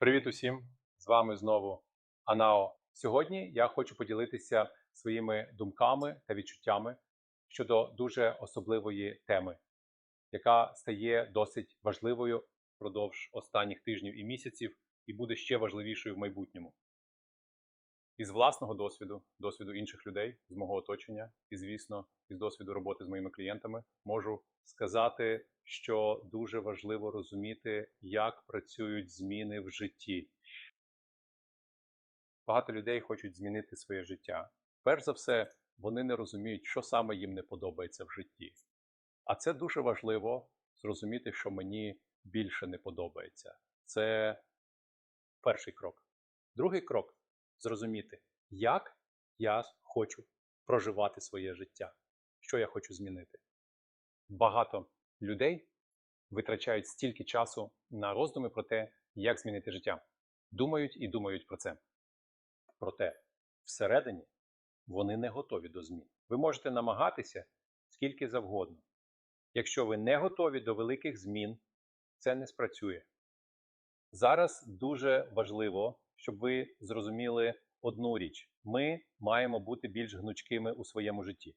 Привіт усім! З вами знову Анао. Сьогодні я хочу поділитися своїми думками та відчуттями щодо дуже особливої теми, яка стає досить важливою впродовж останніх тижнів і місяців, і буде ще важливішою в майбутньому. Із власного досвіду, досвіду інших людей, з мого оточення, і, звісно, із досвіду роботи з моїми клієнтами, можу сказати, що дуже важливо розуміти, як працюють зміни в житті. Багато людей хочуть змінити своє життя. Перш за все, вони не розуміють, що саме їм не подобається в житті. А це дуже важливо зрозуміти, що мені більше не подобається. Це перший крок. Другий крок зрозуміти, як я хочу проживати своє життя, що я хочу змінити. Багато людей витрачають стільки часу на роздуми про те, як змінити життя. Думають і думають про це. Проте всередині вони не готові до змін. Ви можете намагатися скільки завгодно. Якщо ви не готові до великих змін, це не спрацює. Зараз дуже важливо, щоб ви зрозуміли одну річ: ми маємо бути більш гнучкими у своєму житті.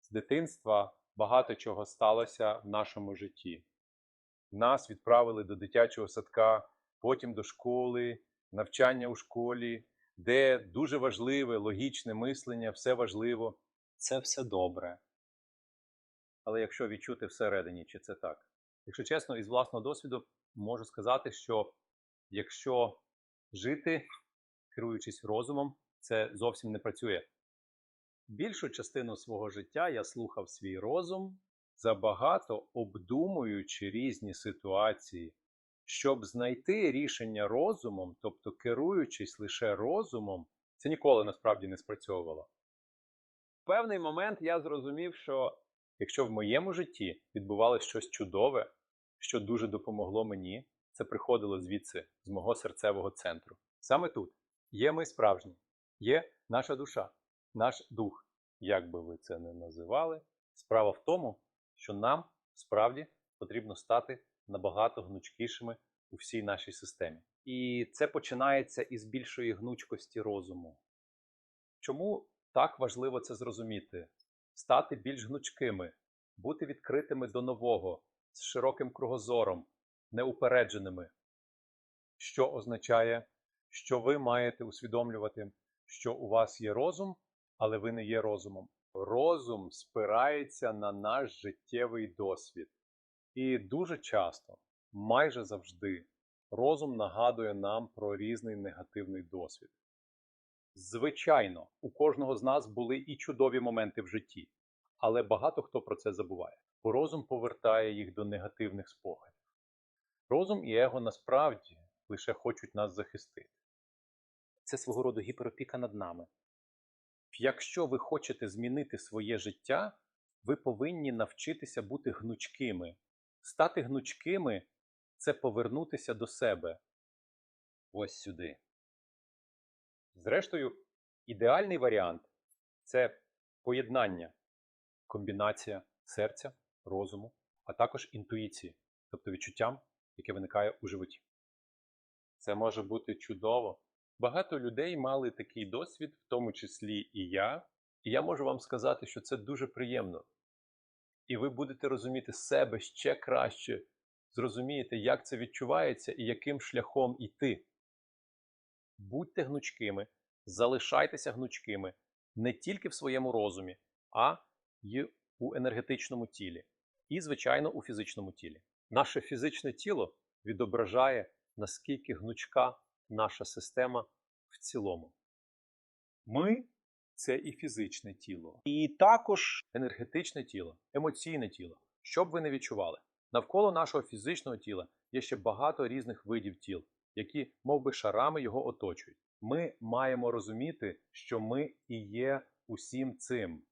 З дитинства багато чого сталося в нашому житті. Нас відправили до дитячого садка, потім до школи, навчання у школі, де дуже важливе логічне мислення, все важливо. Це все добре. Але якщо відчути всередині, чи це так? Якщо чесно, із власного досвіду можу сказати, що якщо жити, керуючись розумом, це зовсім не працює. Більшу частину свого життя я слухав свій розум, забагато обдумуючи різні ситуації, щоб знайти рішення розумом, тобто керуючись лише розумом, це ніколи насправді не спрацьовувало. В певний момент я зрозумів, що якщо в моєму житті відбувалося щось чудове, що дуже допомогло мені, це приходило звідси, з мого серцевого центру. Саме тут є ми справжні, є наша душа, наш дух, як би ви це не називали. Справа в тому, що нам справді потрібно стати набагато гнучкішими у всій нашій системі. І це починається із більшої гнучкості розуму. Чому так важливо це зрозуміти? Стати більш гнучкими, бути відкритими до нового, з широким кругозором, неупередженими, що означає, що ви маєте усвідомлювати, що у вас є розум, але ви не є розумом. Розум спирається на наш життєвий досвід. І дуже часто, майже завжди, розум нагадує нам про різний негативний досвід. Звичайно, у кожного з нас були і чудові моменти в житті, але багато хто про це забуває, бо розум повертає їх до негативних спогадів. Розум і его насправді лише хочуть нас захистити. Це свого роду гіперопіка над нами. Якщо ви хочете змінити своє життя, ви повинні навчитися бути гнучкими. Стати гнучкими це повернутися до себе. Ось сюди. Зрештою, ідеальний варіант це поєднання, комбінація серця, розуму, а також інтуїції, тобто відчуттям, яке виникає у животі. Це може бути чудово. Багато людей мали такий досвід, в тому числі і я, і я можу вам сказати, що це дуже приємно. І ви будете розуміти себе ще краще, зрозумієте, як це відчувається і яким шляхом йти. Будьте гнучкими, залишайтеся гнучкими не тільки в своєму розумі, а й у енергетичному тілі, і, звичайно, у фізичному тілі. Наше фізичне тіло відображає, наскільки гнучка наша система в цілому. Ми це і фізичне тіло, і також енергетичне тіло, емоційне тіло. Що б ви не відчували. Навколо нашого фізичного тіла є ще багато різних видів тіл, які, мов би, шарами його оточують. Ми маємо розуміти, що ми і є усім цим.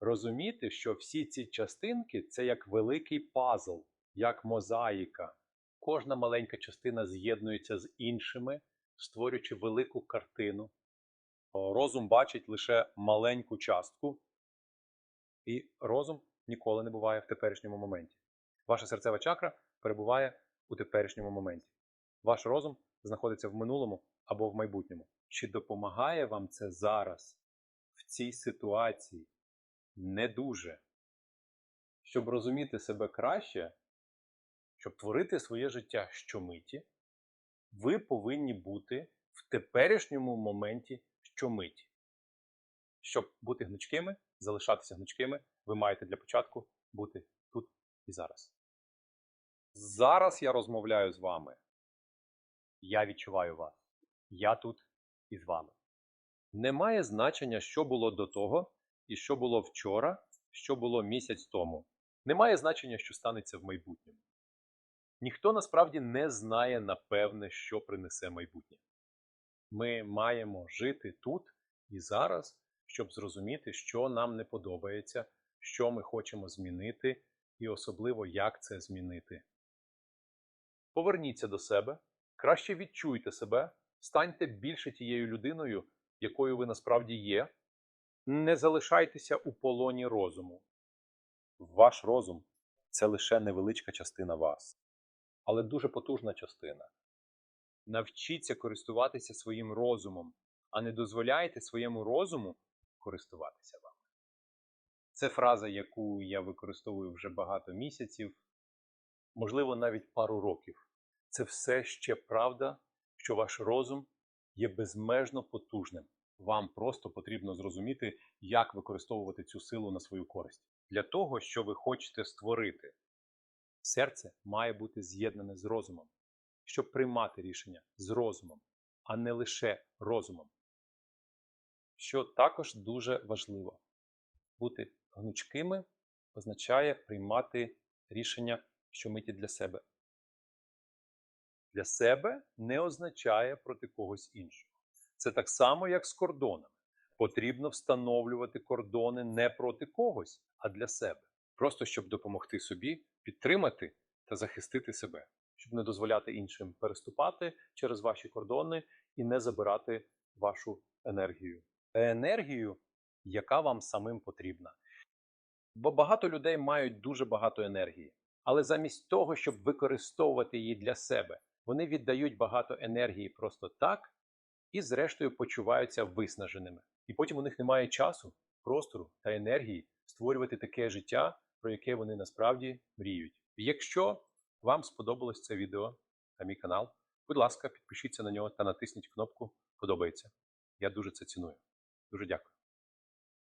Розуміти, що всі ці частинки це як великий пазл, як мозаїка. Кожна маленька частина з'єднується з іншими, створюючи велику картину. Розум бачить лише маленьку частку, і розум ніколи не буває в теперішньому моменті. Ваша серцева чакра перебуває у теперішньому моменті. Ваш розум знаходиться в минулому або в майбутньому. Чи допомагає вам це зараз, в цій ситуації? Не дуже. Щоб розуміти себе краще, щоб творити своє життя щомиті, ви повинні бути в теперішньому моменті щомиті. Щоб бути гнучкими, залишатися гнучкими, ви маєте для початку бути тут і зараз. Зараз я розмовляю з вами. Я відчуваю вас. Я тут і з вами. Немає значення, що було до того, і що було вчора, що було місяць тому. Немає значення, що станеться в майбутньому. Ніхто насправді не знає напевне, що принесе майбутнє. Ми маємо жити тут і зараз, щоб зрозуміти, що нам не подобається, що ми хочемо змінити, і особливо як це змінити. Поверніться до себе, краще відчуйте себе, станьте більше тією людиною, якою ви насправді є. Не залишайтеся у полоні розуму. Ваш розум це лише невеличка частина вас, але дуже потужна частина. Навчіться користуватися своїм розумом, а не дозволяйте своєму розуму користуватися вами. Це фраза, яку я використовую вже багато місяців, можливо, навіть пару років. Це все ще правда, що ваш розум є безмежно потужним. Вам просто потрібно зрозуміти, як використовувати цю силу на свою користь. Для того, що ви хочете створити, серце має бути з'єднане з розумом, щоб приймати рішення з розумом, а не лише розумом. Що також дуже важливо, бути гнучкими означає приймати рішення щомиті для себе. Для себе не означає проти когось іншого. Це так само, як з кордонами. Потрібно встановлювати кордони не проти когось, а для себе. Просто щоб допомогти собі підтримати та захистити себе, щоб не дозволяти іншим переступати через ваші кордони і не забирати вашу енергію. Енергію, яка вам самим потрібна. Бо багато людей мають дуже багато енергії, але замість того, щоб використовувати її для себе, вони віддають багато енергії просто так і, зрештою, почуваються виснаженими. І потім у них немає часу, простору та енергії створювати таке життя, про яке вони насправді мріють. Якщо вам сподобалось це відео та мій канал, будь ласка, підпишіться на нього та натисніть кнопку Подобається. Я дуже це ціную. Дуже дякую.